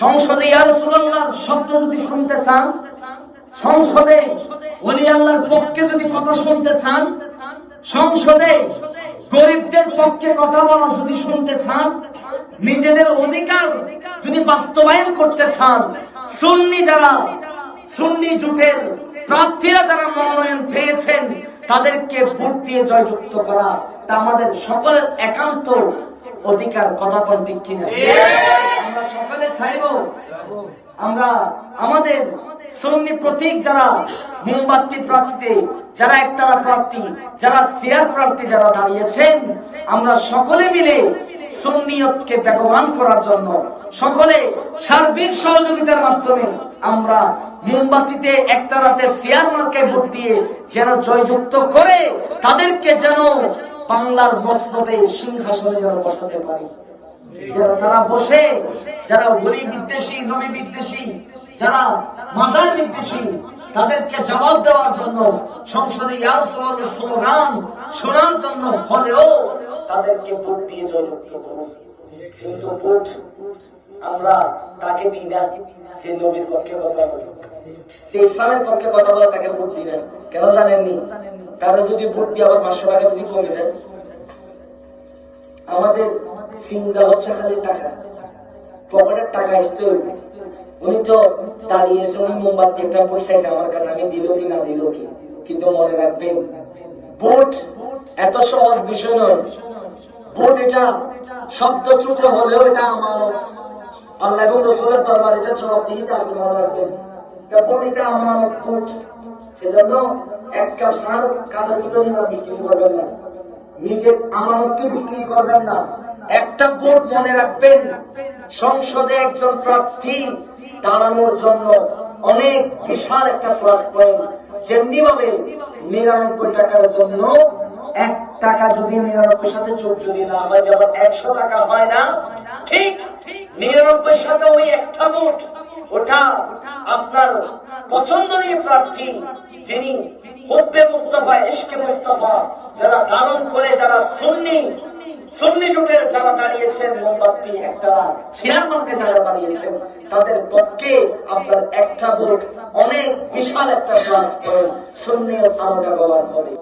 সংসদে শব্দ যদি শুনতে চান, সংসদে অলি আল্লাহর পক্ষে যদি কথা শুনতে চান, সংসদে গরিবদের পক্ষে কথা বলা যদি শুনতে চান, নিজেদের অধিকার যদি বাস্তবায়ন করতে চান, সুন্নি যারা, সুন্নি জুটের প্রার্থীরা যারা মনোনয়ন পেয়েছেন, তাদেরকে ভোট দিয়ে জয়যুক্ত করা, তা আমাদের সকলের একান্ত অধিকার কথা কোন ঠিক কিনা আমরা সকলে চাইব আমরা আমাদের সন্নি প্রতীক যারা মোমবাতি প্রার্থীতে যারা একতারা প্রার্থী যারা চেয়ার প্রার্থী যারা দাঁড়িয়েছেন আমরা সকলে মিলে সন্নিয়তকে বেগবান করার জন্য সকলে সার্বিক সহযোগিতার মাধ্যমে আমরা মোমবাতিতে একতারাতে চেয়ার মার্কে ভোট দিয়ে যেন জয়যুক্ত করে তাদেরকে যেন বাংলার মসনদে সিংহাসনে যেন বসাতে পারি। তারা বসে, যারা গলি বিদ্বেষী, নবী বিদ্বেষী, যারা মাজার বিদ্বেষী, তাদেরকে জবাব দেওয়ার জন্য, সংসদে স্লোগান শোনার জন্য হলেও তাদেরকে ভোট দিয়ে জয়যুক্ত করুন। কিন্তু ভোট আমরা তাকে দিই না, যে নবীর পক্ষে কথা বলে সে ইসলামের পক্ষে কথা বলে তাকে ভোট দিই না কেন জানেননি? যদি ভোট দিয়ে আবার পাঁচশো টাকা যদি কমে যায়? আমাদের চিন্তা হচ্ছে খালি টাকা। পকেটের টাকা আসতে হইবে। উনি তো মোমবাতি একটা পয়সাইছে আমার কাছে। আমি দিল কি না দিল কি? কিন্তু মনে রাখবেন, ভোট এত সহজ বিষয় নয়। ভোট এটা শব্দ ছোট হলেও এটা আমার আল্লাহ এবং রসুলের দরবার এটা জবাব দিয়ে আছে, মনে রাখবেন। আমানত ভোট সেজন্য সার ভিতরে বিক্রি করবেন না। নিজের আমানতকে বিক্রি করবেন না। একটা মনে রাখবেন, সংসদে একজন প্রার্থী দাঁড়ানোর জন্য অনেক বিশাল একটা প্লাস পয়েন্ট যেমনি ভাবে নিরানব্বই টাকার জন্য এক টাকা যদি নিরানব্বই সাথে চোখ যদি না হয়, যেমন একশো টাকা হয় না, ঠিক নিরানব্বই সাথে ওই একটা ভোট ওটা আপনার পছন্দনীয় প্রার্থী যিনি হব্বে মুস্তফা ইশকে মুস্তফা যারা ধারণ করে, যারা সুন্নি সুন্নি যারা দাঁড়িয়েছেন, মোমবাতি একটা চেয়ারম্যানকে যারা তাদের পক্ষে আপনার একটা ভোট, অনেক বিশাল একটা প্লাস সুন্নি আরও ব্যবহার করে।